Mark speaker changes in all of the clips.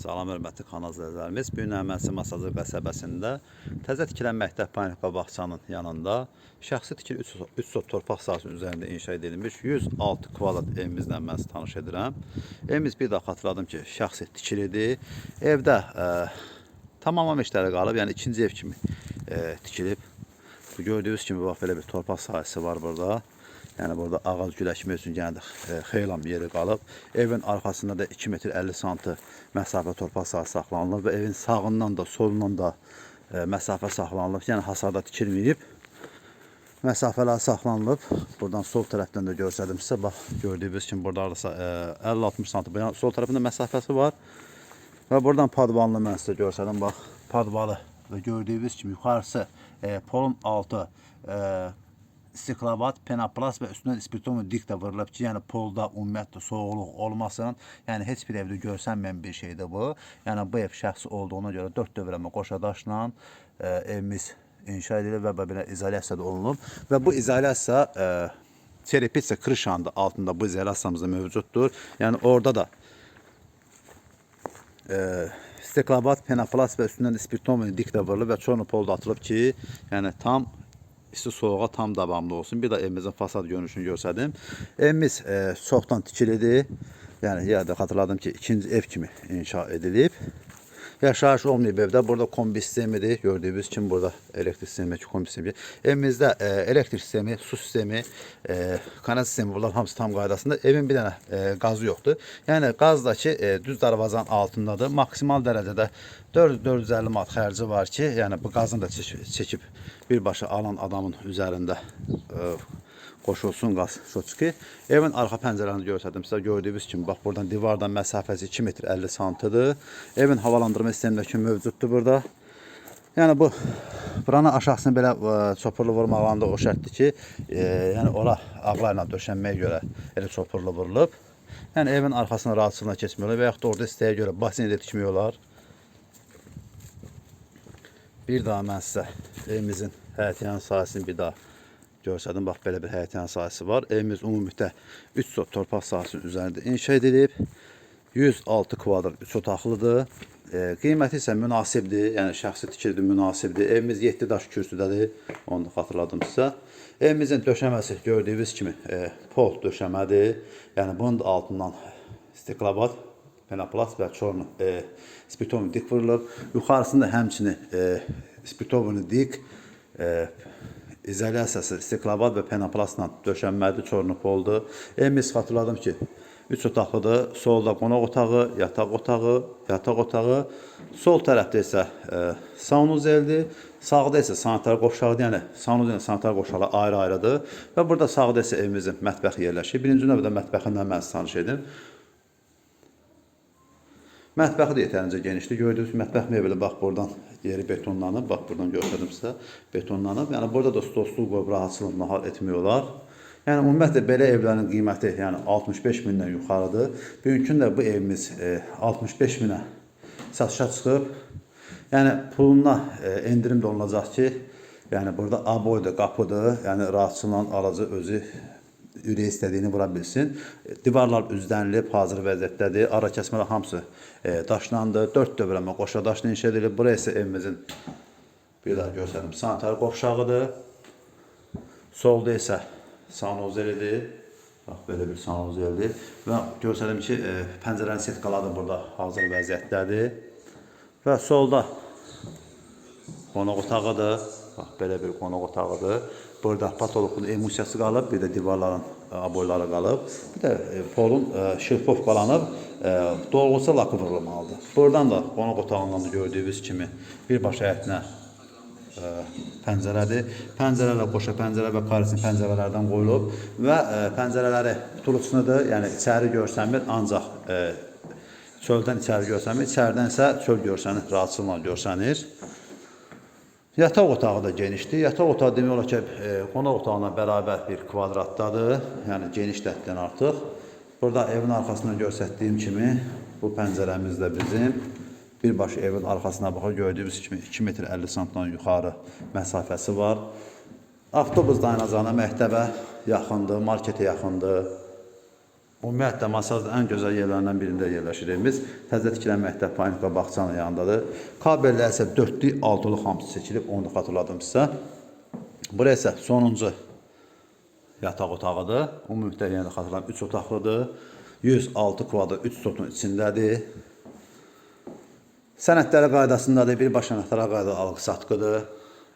Speaker 1: Salam hörmətli kanal izləyicilərimiz. Bu gün Əməlsi Masazır qəsəbəsində təzə tikilən məktəb panika bağçanın yanında şəxsi tikili 3 sot torpaq sahəsinin üzərində inşa edilmiş 106 kvadrat evimizlə mən tanış edirəm. Evimiz bir daha xatırladım ki, şəxsi tikilidir. Evdə ə, tamamlama işləri qalıb, yəni ikinci ev kimi ə, tikilib. Bu gördüyünüz kimi bax belə bir torpaq sahəsi var burada. Yəni burada ağac güləşmək üçün yəni e, xeylan bir yeri qalıb. Evin arxasında da 2 metr 50 santı məsafə torpaq sahəsi saxlanılıb və evin sağından da, solundan da e, məsafə saxlanılıb. Yəni hasarda tikilməyib. Məsafələr saxlanılıb. Buradan sol tərəfdən də göstərdim sizə. Bax gördüyünüz kimi burada arası e, 50-60 santı yan- sol tərəfində məsafəsi var. Və buradan padvanlı mən sizə göstərdim. Bax padvalı və gördüyünüz kimi yuxarısı e, polun altı e, stiklavat, penaplas və üstündən spirtomu dik də vurulub ki, yəni polda ümumiyyətlə soğuqluq olmasın. Yəni heç bir evdə görsənməyən bir şeydir bu. Yəni bu ev şəxsi olduğuna görə 4 dövrəmə qoşa daşla e, evimiz inşa edilib və belə izolyasiya da olunub və bu izolyasiya e, Çerepitsa krışanın da altında bu izolyasiyamız da mövcuddur. Yəni orada da stiklabat, penaplas və üstündən də spirtomen dik də vurulub və çornopol da atılıb ki, yəni tam isti soğuğa tam davamlı olsun. Bir də evimizin fasad görünüşünü göstərdim. Evimiz e, çoxdan tikilidir. Yəni yədə xatırladım ki, ikinci ev kimi inşa edilib. Yaşayış olmayıb evdə. Burada kombi sistemidir. Gördüyünüz kimi burada elektrik sistemi, kombi sistemi. Evimizdə e, elektrik sistemi, su sistemi, e, kanal sistemi bunlar hamısı tam qaydasında. Evin bir dənə e, qazı yoxdur. Yəni qaz da ki, e, düz darvazanın altındadır. Maksimal dərəcədə 400-450 manat xərci var ki, yəni bu qazını da çək- çəkib birbaşa alan adamın üzərində e, qoşulsun qaz şotski. Evin arxa pəncərəni göstərdim sizə. Gördüyünüz kimi bax buradan divardan məsafəsi 2 metr 50 santıdır. Evin havalandırma sistemindəki mövcuddur burada. Yəni bu buranın aşağısını belə ə, çopurlu vurmağında o şərtdir ki, e, yəni ora ağlarla döşənməyə görə elə çopurlu vurulub. Yəni evin arxasına rahatçılıqla keçmək olar və yaxud da orada istəyə görə basen də. Bir daha mən sizə evimizin həyətyan sahəsini bir daha göstərdim. Bax belə bir həyətyan sahəsi var. Evimiz ümumilikdə 3 sot torpaq sahəsi üzərində inşa edilib. 106 kvadrat 3 otaqlıdır. E, qiyməti isə münasibdir. Yəni şəxsi tikilidir, münasibdir. Evimiz 7 daş kürsüdədir. Onu da xatırladım sizə. Evimizin döşəməsi gördüyünüz kimi e, pol döşəmədir. Yəni bunun da altından stiklabat penoplast və çornu e, spirtovni dik vurulub. Yuxarısında həmçinin e, spirtovni dik e, izolyasiyası stiklabat və penoplastla döşənməli çornopoldur. Evimiz xatırladım ki, 3 otaqlıdır. Solda qonaq otağı, yataq otağı, yataq otağı. Sol tərəfdə isə e, sanuzeldir. Sağda isə sanitar qoşağıdır. Yəni sanuzel ilə sanitar qoşağı ayrı-ayrıdır. Və burada sağda isə evimizin mətbəxi yerləşir. Birinci növbədə mətbəxindən mən sizi tanış edim. Mətbəxi də yetərincə genişdir. Gördüyünüz kimi mətbəx mebeli bax buradan yeri betonlanıb. Bax buradan göstərdim sizə. Betonlanıb. Yəni burada da stol stul qoyub rahatçılıqla nahar etmək olar. Yəni ümumiyyətlə belə evlərin qiyməti yəni 65 mindən yuxarıdır. Bugünkü gündə bu evimiz e, 65 minə satışa çıxıb. Yəni puluna e, endirim də olunacaq ki, yəni burada aboydur, qapıdır. Yəni rahatçılıqla alıcı özü ürək istədiyini vura bilsin. E, Divarlar üzdənilib, hazır vəziyyətdədir. Ara kəsmələr hamısı e, daşlandı. 4 dövrəmə qoşa daşla inşa edilib. Bura isə evimizin bir daha göstərim. Sanitar qovşağıdır. Solda isə sanuzelidir. Bax belə bir sanuzelidir. Və göstərdim ki, e, pəncərənin da burada hazır vəziyyətdədir. Və solda qonaq otağıdır. Bax belə bir qonaq otağıdır. Burada patoloqun emulsiyası qalıb, bir də divarların e, aboyları qalıb. Bir də e, polun e, şırpov qalanıb, dolğusa lakı vurulmalıdır. Buradan da qonaq otağından da gördüyünüz kimi birbaşa həyətinə pəncərədir. Pəncərələr qoşa pəncərə və karisin pəncərələrdən qoyulub və pəncərələri tutulucusudur, yəni içəri görsənmir, ancaq çöldən içəri görsənmir, içəridən isə çöl görsənir, rahatçılıqla görsənir. Yataq otağı da genişdir. Yataq otağı demək olar ki, e, qonaq otağına bərabər bir kvadratdadır. Yəni geniş dətdən artıq. Burada evin arxasından göstərdiyim kimi bu pəncərəmiz də bizim birbaşa evin arxasına baxır gördüyünüz kimi 2 metr 50 santdan yuxarı məsafəsi var. Avtobus dayanacağına məktəbə yaxındır, marketə yaxındır. Ümumiyyətlə Masazda ən gözəl yerlərindən birində yerləşir evimiz. Təzə tikilən məktəb Panikva bağçanın yanındadır. Kabellər isə 4-lü, 6-lı hamısı çəkilib, onu da xatırladım sizə. Bura isə sonuncu yataq otağıdır. Ümumilikdə yenə də xatırlayım 3 otaqlıdır. 106 kvadrat 3 sotun içindədir. Sənədləri qaydasındadır. Birbaşa notara qayda alğı-satqıdır.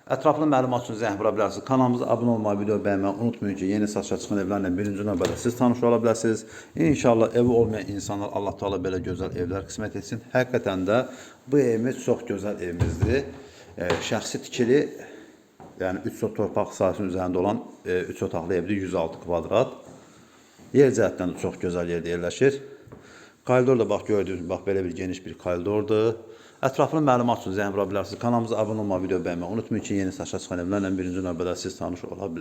Speaker 1: Ətraflı məlumat üçün zəng vura bilərsiniz. Kanalımıza abunə olmayı, video bəyənməyi unutmayın ki, yeni satışa çıxan evlərlə birinci növbədə siz tanış ola bilərsiniz. İnşallah evi olmayan insanlar Allah Taala belə gözəl evlər qismət etsin. Həqiqətən də bu evimiz çox gözəl evimizdir. E, şəxsi tikili, yəni 3 sot torpaq sahəsinin üzərində olan 3 otaqlı evdir, 106 kvadrat. Yer cəhətdən də çox gözəl yerdə yerləşir. Koridor da bax gördüyünüz bax belə bir geniş bir koridordur. Ətraflı məlumat üçün zəng vura. Kanalımıza abunə olmağı, video bəyənməyi unutmayın ki, yeni satışa çıxan evlərlə birinci növbədə siz tanış ola.